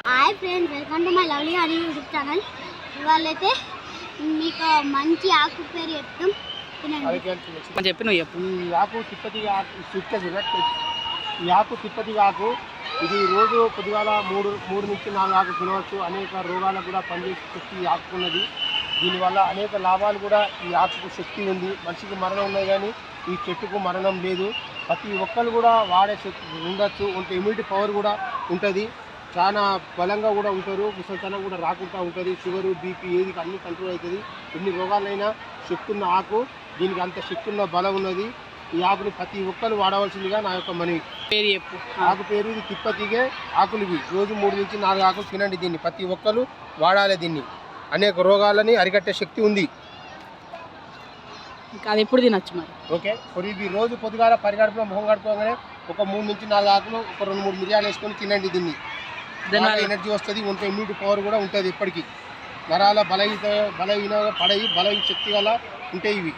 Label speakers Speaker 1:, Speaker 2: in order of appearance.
Speaker 1: Hi friends welcome to my lovely honey YouTube channel ఇవాళైతే మీకు మంచి ఆకు పేరు చెప్తాం. తినండి.
Speaker 2: అని చెప్పి నువ్వు చెప్పు.
Speaker 3: ఈ ఆకు తిప్పతి ఆకు సుక్కది ఈ ఆకు తిప్పతి ఆకు ఇది రోజు పొద్దుగాల మూడు మూడు నుంచి నాలుగు ఆకు తినవచ్చు. అనేక రోగాలకు కూడా పనిచేసే శక్తి ఈ ఆకుకున్నది. దీనివల్ల అనేక లాభాలు కూడా ఈ ఆకుకు శక్తి ఉంది. మనిషికి మరణం ఉన్నది కానీ ఈ చెట్టుకు మరణం లేదు. ప్రతి ఒక్కరు కూడా వాడే శక్తి ఉండొచ్చు. ఉంటే ఇమ్యూనిటీ పవర్ కూడా ఉంటుంది. చాలా బలంగా కూడా ఉంటారు ముసలితనం కూడా రాకుండా ఉంటుంది. షుగరు బీపీ ఏది అన్ని కంట్రోల్ అవుతుంది. ఎన్ని రోగాలైనా శక్తి ఉన్న ఆకు దీనికి అంత శక్తి ఉన్న బలం ఉన్నది. ఈ ఆకుని ప్రతి ఒక్కరు వాడవలసిందిగా నా యొక్క మనవి.
Speaker 2: పేరు చెప్పు.
Speaker 3: ఆకు పేరు ఇది తిప్పతిగే ఆకులు ఇవి. రోజు మూడు నుంచి నాలుగు ఆకులు తినండి దీన్ని. ప్రతి ఒక్కరు వాడాలి దీన్ని. అనేక రోగాలని అరికట్టే శక్తి ఉంది.
Speaker 2: ఇంకా అది ఎప్పుడు తినొచ్చు మరి?
Speaker 3: ఓకే. మరి ఇది రోజు పొద్దుగాల పరిగడుపులో మొహం కడుకోగానే ఒక మూడు నుంచి నాలుగు ఆకులు ఒక రెండు మూడు మిరియాలు వేసుకొని తినండి దీన్ని.
Speaker 2: దానివల్ల
Speaker 3: ఎనర్జీ వస్తుంది ఉంటే ఇమ్యూనిటీ పవర్ కూడా ఉంటుంది ఎప్పటికీ నరాల బలహీన బలహీన పడయి బలహీన శక్తి గల ఉంటాయి ఇవి.